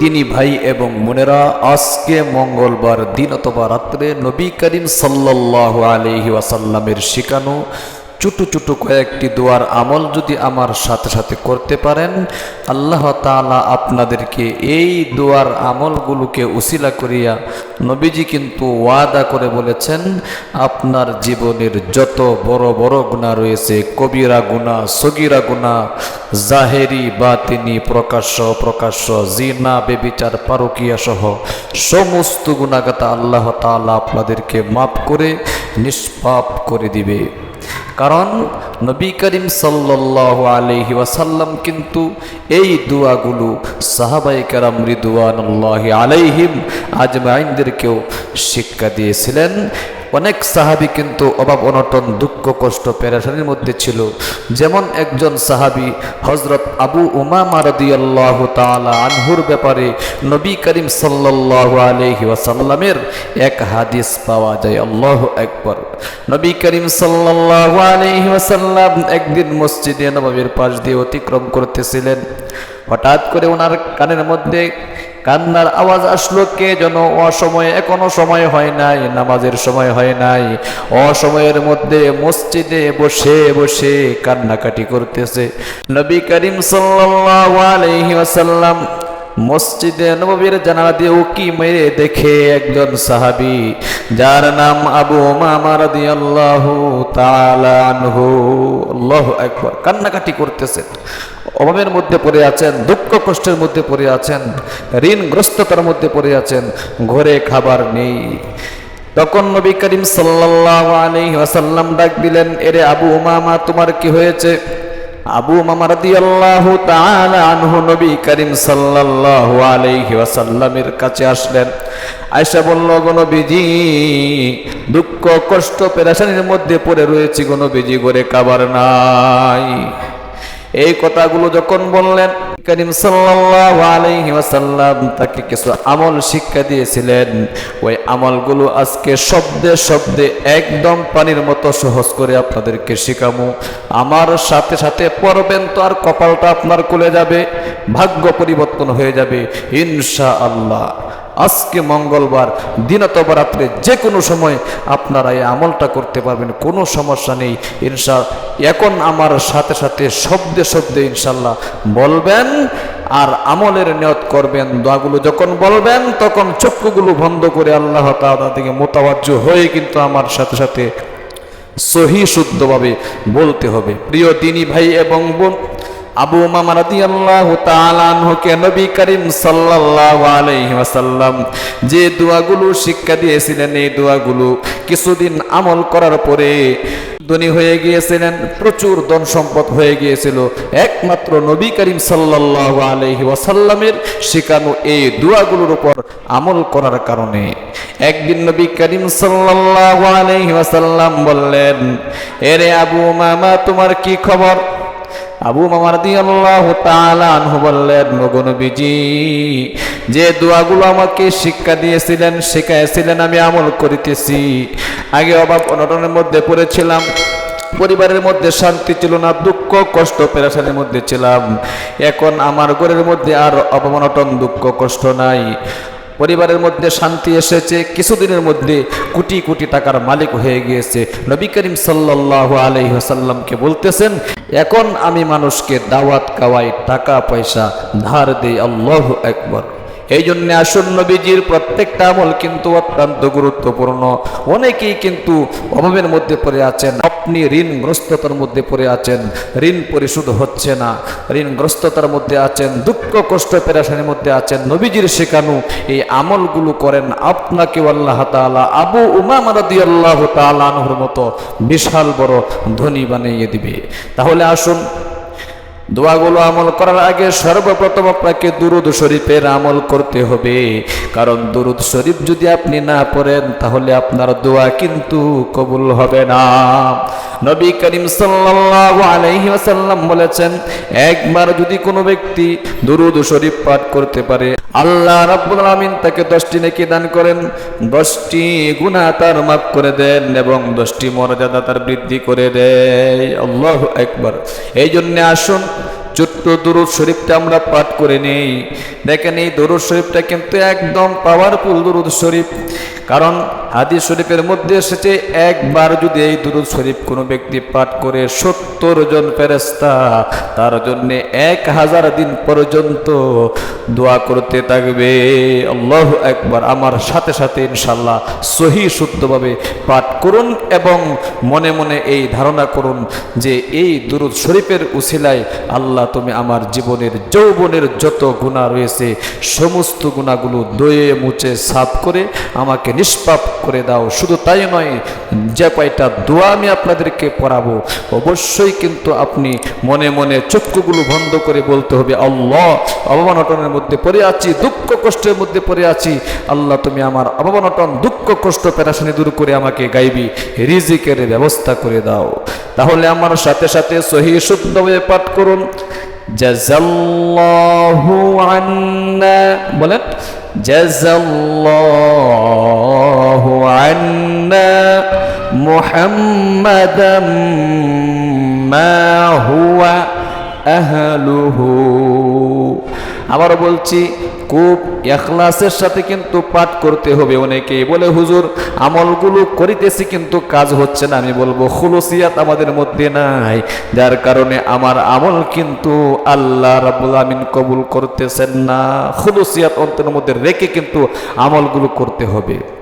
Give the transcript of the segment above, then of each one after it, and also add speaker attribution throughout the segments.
Speaker 1: দিনী ভাই এবং বোনেরা, আজকে মঙ্গলবার দিন অথবা রাত্রে নবী করিম সাল্লাহ আলহি ওয়াসাল্লামের শিখানো ছোটো ছোটো কয়েকটি দোয়ার আমল যদি আমার সাথে সাথে করতে পারেন, আল্লাহ তাআলা আপনাদেরকে এই দোয়ার আমলগুলোকে উসিলা করিয়া নবীজি কিন্তু ওয়াদা করে বলেছেন, আপনার জীবনের যত বড় বড় গুণা রয়েছে, কবিরা গুণা সগিরা গুণা জাহেরি বা তিনি প্রকাশ্য প্রকাশ্য জিনা, বেবিচার, পারকিয়া সহ সমস্ত গুণাগাতা আল্লাহ তাআলা আপনাদেরকে মাফ করে নিষ্পাপ করে দিবে। কারণ নবী করিম সাল্লাহ আলহি ওয়াসাল্লাম কিন্তু এই দোয়াগুলো সাহাবাই কারাম রিদুয়ানুল্লাহ আলাইহিম আজমাইনদেরকেও শিক্ষা দিয়েছিলেন। অনেক সাহাবি কিন্তু অভাব অনটন, দুঃখ, কষ্ট, পেরেশানির মধ্যে ছিল। যেমন একজন সাহাবি হজরত আবু উমামা রদিয়াল্লাহ তালা আনহুর ব্যাপারে নবী করিম সাল্লাহ আলহি ওয়াসাল্লামের এক হাদিস পাওয়া যায়। আল্লাহ একবার নবী করিম সাল্লাহ আলহি ওয়াসাল্লাম একদিন মসজিদে নবাবের পাশ দিয়ে অতিক্রম করতেছিলেন। হঠাৎ করে ওনার কানের মধ্যে কান্নার আওয়াজ আসলো কে যেন? অসময়ে এখনও সময় হয় নাই, নামাজের সময় হয় নাই। অসময়ের মধ্যে মসজিদে বসে বসে কান্নাকাটি করতেছে। নবী করিম সাল্লাল্লাহু আলাইহি ওয়াসাল্লাম মসজিদে নববীর জানালা দিয়ে উকি মেরে দেখে একজন সাহাবি, যার নাম আবু উমামা রাদিয়াল্লাহু তাআলা আনহু, আল্লাহু আকবার, কান্নাকাটি করতেছেন অভাবের মধ্যে পড়ে আছেন, দুঃখ কষ্টের মধ্যে পড়ে আছেন, ঋণগ্রস্ততার মধ্যে পড়ে আছেন, ঘরে খাবার নেই। তখন নবী করিম আলাইহি ওয়াসাল্লাম ডাক দিলেন, এরে আবু উমামা, তোমার কি হয়েছে? আবু মামা রাদিয়াল্লাহু তাআলা আনহু নবী করিম সাল্লাল্লাহু আলাইহি ওয়াসাল্লামের কাছে আসলেন। আয়েশা বলল, গো নবীজি, দুঃখ কষ্ট পেরেশানির মধ্যে পড়ে রয়েছি গো নবীজি, ঘরে খাবার নাই। এই কথাগুলো যখন বললেন, করিম আলাইহি ওয়াসাল্লাম তাকে কিছু আমল শিক্ষা দিয়েছিলেন। ওই আমলগুলো আজকে শব্দে শব্দে একদম পানির মতো সহজ করে আপনাদেরকে শেখামো আমার সাথে সাথে পড়বেন তো আর কপালটা আপনার খুলে যাবে, ভাগ্য পরিবর্তন হয়ে যাবে ইনশা আল্লাহ আজকে মঙ্গলবার দিন অথবা রাত্রে যে কোনো সময় আপনারা এই আমলটা করতে পারবেন, কোনো সমস্যা নেই। ইনশা, এখন আমার সাথে সাথে শব্দে শব্দে ইনশাল্লাহ বলবেন আর আমলের নিয়ত করবেন, দোয়াগুলো যখন বলবেন তখন চক্ষুগুলো বন্ধ করে আল্লাহ তাআলা থেকে মোতাবাজ্য হয়ে কিন্তু আমার সাথে সাথে সহি শুদ্ধভাবে বলতে হবে। প্রিয় দিনী ভাই এবং বোন আবু মামা রাদিয়াল্লাহু তাআলা আনহুকে নবী করিম আলাইহি যে দোয়াগুলো শিক্ষা দিয়েছিলেন, এই দোয়াগুলো কিছুদিন আমল করার পরে ধনী হয়ে গিয়েছিলেন, প্রচুর ধন সম্পদ হয়ে গিয়েছিল। একমাত্র নবী করিম সাল্লাল্লাহু আলাইহি ওয়াসাল্লামের শেখানো এই দোয়াগুলোর উপর আমল করার কারণে। একদিন নবী করিম সাল্লাল্লাহু আলাইহি ওয়াসাল্লাম বললেন, এরে আবু মামা তোমার কি খবর? আবু আনহু বললেন নবীজি, যে দোয়াগুলো আমাকে শিক্ষা দিয়েছিলেন শিখাইছিলেন আমি আমল করিতেছি। আগে অভাব অনটনের মধ্যে পড়েছিলাম, পরিবারের মধ্যে শান্তি ছিল না, দুঃখ, কষ্ট, পেরেশানির মধ্যে ছিলাম। এখন আমার ঘরের মধ্যে আর অবমানটন দুঃখ, কষ্ট নাই। পরিবারের মধ্যে শান্তি এসেছে, কিছুদিনের মধ্যে কোটি কোটি টাকার মালিক হয়ে গিয়েছে। নবী করিম সাল্লাল্লাহু আলাইহি ওয়াসাল্লামকে বলতেছেন, এখন আমি মানুষকে দাওয়াত কাওয়াই টাকা পয়সা ধার দেই, আল্লাহ আকবার। এই জন্য আসুন নবীজির প্রত্যেকটা আমল কিন্তু অত্যন্ত গুরুত্বপূর্ণ। অনেকেই কিন্তু অভাবের মধ্যে পড়ে আছেন, আপনি ঋণগ্রস্ততার মধ্যে পড়ে আছেন, ঋণ পরিশোধ হচ্ছে না, ঋণগ্রস্ততার মধ্যে আছেন, দুঃখ, কষ্ট, পেরাশানির মধ্যে আছেন, নবীজির শেখানো এই আমলগুলো করেন আপনাকে আল্লাহ তাআলা আবু উমাম রাদিয়াল্লাহু তাআলা আনহুর মতো বিশাল বড় ধনী বানিয়ে দিবে। তাহলে আসুন দোয়াগুলো আমল করার আগে সর্বপ্রথম আপনাকে দুরুদ শরীফের আমল করতে হবে। কারণ দুরুদ শরীফ যদি আপনি না পড়েন, তাহলে আপনার দোয়া কিন্তু কবুল হবে না। নবী করিম ওয়াসাল্লাম বলেছেন, একবার যদি কোনো ব্যক্তি দুরুদ শরীফ পাঠ করতে পারে, আল্লাহ রাব্বুল আলামিন তাকে দশটি নেকি দান করেন। দশটি গুনাহ তার মাফ করে দেন এবং দশটি মর্যাদা তার বৃদ্ধি করে দেয়। আল্লাহু আকবার। এই জন্য আসুন ছোট্ট দরুদ শরীফটা আমরা পাঠ করে নেই। দেখেন এই দরুদ শরীফটা কিন্তু একদম পাওয়ারফুল দরুদ শরীফ। কারণ হাদিস শরীফের মধ্যে এসেছে, একবার যদি এই দুরুদ শরীফ কোনো ব্যক্তি পাঠ করে সত্তর জন ফেরেস্তা তার জন্য এক হাজার দিন পর্যন্ত দোয়া করতে থাকবে। আল্লাহ একবার আমার সাথে সাথে ইনশাল্লাহ সহি শুদ্ধভাবে পাঠ করুন এবং মনে মনে এই ধারণা করুন যে এই দুরুদ শরীফের উসিলায় আল্লাহ তুমি আমার জীবনের যৌবনের যত গুণা রয়েছে, সমস্ত গুণাগুলো দয়ে মুছে সাফ করে আমাকে নিষ্পাপ করে দাও। শুধু তাই নয়, যে কয়টা দোয়া আমি আপনাদেরকে পড়াবো, অবশ্যই কিন্তু আপনি মনে মনে চক্ষুগুলো বন্ধ করে বলতে হবে, আল্লাহ অবমানটনের মধ্যে পড়ে আছি, দুঃখ কষ্টের মধ্যে পড়ে আছি। আল্লাহ, তুমি আমার অবমানটন দুঃখ, কষ্ট, পেরাশানি দূর করে আমাকে গাইবি, রিজিকের ব্যবস্থা করে দাও। তাহলে আমার সাথে সাথে সহি শুদ্ধভাবে পাঠ করুন। জাজাল্লাহু আন্না, বলেন জাজাল্লাহু আন্না মুহাম্মাদাম মা হুয়া আহলুহু আবার বলছি, খুব এখলাসের সাথে কিন্তু পাঠ করতে হবে অনেকে বলে, হুজুর, আমলগুলো করিতেছি কিন্তু কাজ হচ্ছে না। আমি বলব, খুলসিয়াত আমাদের মধ্যে নাই। যার কারণে আমার আমল কিন্তু আল্লাহ রাবুল আমিন কবুল করতেছেন না। খুলসিয়াত অন্তরের মধ্যে রেখে কিন্তু আমলগুলো করতে হবে।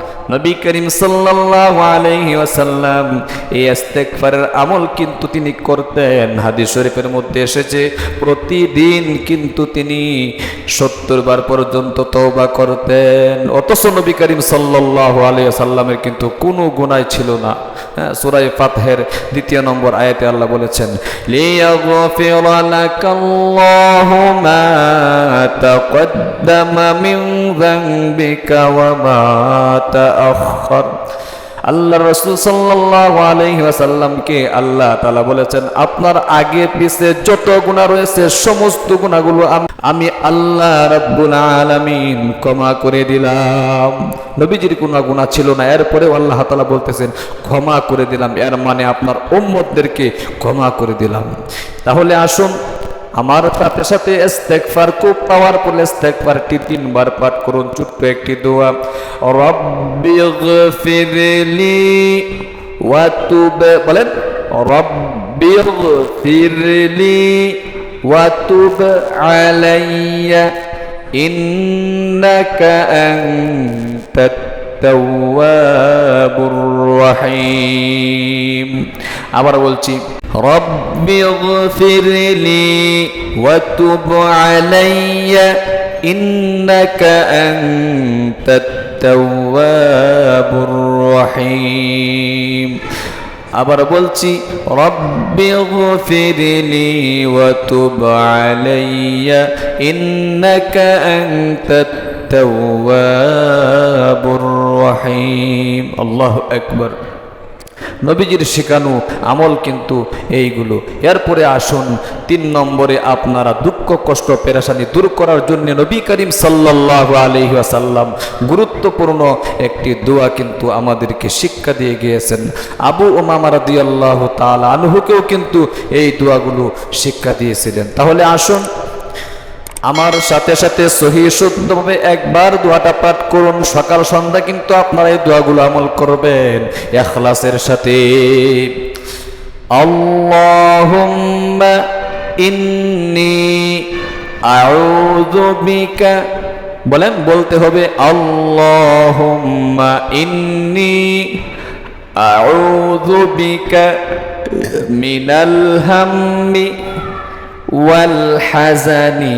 Speaker 1: নবী করিম সাল্লাল্লাহু আলাইহি ওয়াসাল্লাম এই ইস্তেগফারের আমল কিন্তু তিনি করতেন। হাদিস শরীফের মধ্যে এসেছে, প্রতিদিন কিন্তু তিনি সত্তর বার পর্যন্ত তওবা করতেন। অথচ নবী করিম সাল্লাল্লাহু আলাইহি ওয়াসাল্লামের কিন্তু কোনো গুনাহ ছিল না। হ্যাঁ সূরা ফাতহের দ্বিতীয় নম্বর আয়াতে আল্লাহ বলেছেন লিয়াগফিরা আল্লাহ রসুল সাল্লাহ আলহি আসাল্লামকে আল্লাহ তালা বলেছেন, আপনার আগে পিছে যত গুণা রয়েছে, সমস্ত গুণাগুলো আমি আল্লাহ রব্বুল আলমিন ক্ষমা করে দিলাম। নবীজির কোনো গুণা ছিল না। এরপরেও আল্লাহ তালা বলতেছেন, ক্ষমা করে দিলাম। এর মানে আপনার উম্মতদেরকে ক্ষমা করে দিলাম। তাহলে আসুন আমার সাথে সাথে ইস্তেগফার খুব পাওয়ারফুল ইস্তেগফারটি তিনবার পাঠ করুন, ছোট্ট একটি দোয়া। রব্বি গফিরলি ওয়া তুব, বলেন, রব্বি গফিরলি ওয়া তুব আলাইয়া, ইন্নাকা আনতাত তাওয়াবুর রহিম আবার বলছি رب اغفر لي وتب علي إنك أنت التواب الرحيم আবার বলছি রব্বি গফিরলি ওয়া তুব আলাইয়া ইন্নাকা আনতাত তাওয়াবুর রহিম। আল্লাহ একবার নবীজির শেখানো আমল কিন্তু এইগুলো। এরপরে আসুন তিন নম্বরে আপনারা দুঃখ, কষ্ট, পেরেশানি দূর করার জন্য নবী করিম সাল্লাহ আলহি আসাল্লাম গুরুত্বপূর্ণ একটি দোয়া কিন্তু আমাদেরকে শিক্ষা দিয়ে গিয়েছেন। আবু ওমামা রাদি আল্লাহ তাল আনহুকেও কিন্তু এই দোয়াগুলো শিক্ষা দিয়েছিলেন। তাহলে আসুন আমার সাথে সাথে সহি শুদ্ধভাবে একবার দোয়াটা পাঠ করুন। সকাল, সন্ধ্যা কিন্তু আপনারা এই দোয়াগুলো আমল করবেন। এখলাসের সাথে। আল্লাহুম্মা ইন্নি আউযু বলেন, বলতে হবে, আল্লাহুম্মা ইন্নি আউযু বিকা মিনাল হাম্মি ওয়াল হাজানি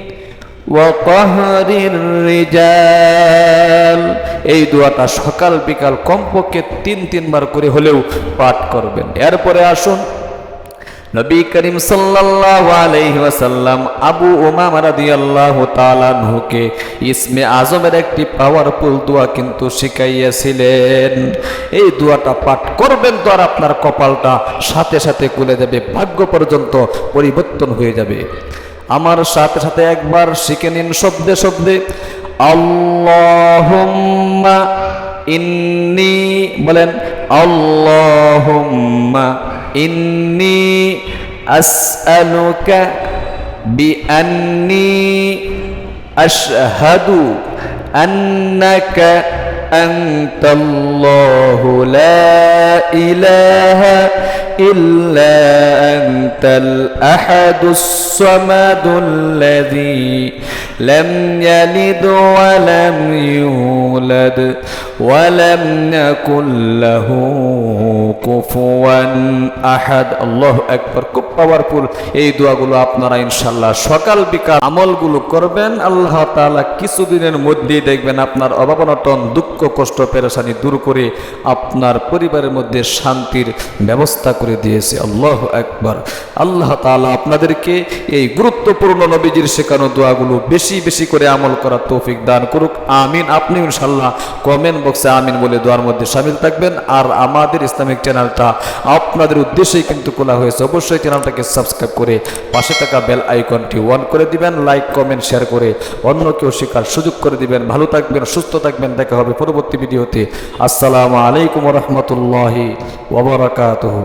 Speaker 1: রিজাল। এই দোয়াটা সকাল বিকাল কমপক্ষে তিন, তিনবার করে হলেও পাঠ করবেন। এরপরে আসুন। নবী করিম সাল্লাল্লাহু আলাইহি ওয়াসাল্লাম আবু উমামা রাদিয়াল্লাহু তাআলা নুকে ইসমে আজমের একটি পাওয়ারফুল দোয়া কিন্তু শিখাইয়াছিলেন। এই দোয়াটা পাঠ করবেন তো আর আপনার কপালটা সাথে সাথে খুলে যাবে, ভাগ্য পর্যন্ত পরিবর্তন হয়ে যাবে। আমার সাথে সাথে একবার শিখে নিন শব্দে শব্দে। আল্লাহুম্মা ইন্নি, বলেন, আল্লাহুম্মা ইন্নি আসআলুকা বিআন্নি আশহাদু আন্নাকা আনতাল্লাহু লা ইলাহা إلا أنت الأحد الصمد الذي لم يلد ولم يولد ولم يكن له কুফুয়া আহাদ আল্লাহ একবার খুব পাওয়ারফুল এই দোয়াগুলো আপনারা ইনশাল্লাহ সকাল বিকাল আমলগুলো করবেন আল্লাহ তাআলা কিছুদিনের মধ্যেই দেখবেন আপনার অভাবনটন দুঃখ কষ্ট পেরেশানি দূর করে আপনার পরিবারের মধ্যে শান্তির ব্যবস্থা করে দিয়েছে। আল্লাহ একবার আল্লাহ তাআলা আপনাদেরকে এই গুরুত্বপূর্ণ নবীজির শেখানো দোয়াগুলো বেশি বেশি করে আমল করার তৌফিক দান করুক। আমিন। আপনি ইনশাল্লাহ কমেন্ট বক্সে আমিন বলে দোয়ার মধ্যে সামিল থাকবেন। আর আমাদের ইসলামিক চ্যানেলটা আপনাদের উদ্দেশ্যেই কিন্তু খোলা হয়েছে। অবশ্যই চ্যানেলটাকে সাবস্ক্রাইব করে পাশে থাকা বেল আইকনটি অন করে দিবেন। লাইক কমেন্ট শেয়ার করে অন্য কেউ শেখার সুযোগ করে দিবেন। ভালো থাকবেন, সুস্থ থাকবেন। দেখা হবে পরবর্তী ভিডিওতে। আসসালামু আলাইকুম রহমতুল্লাহি ওবরাকাতহ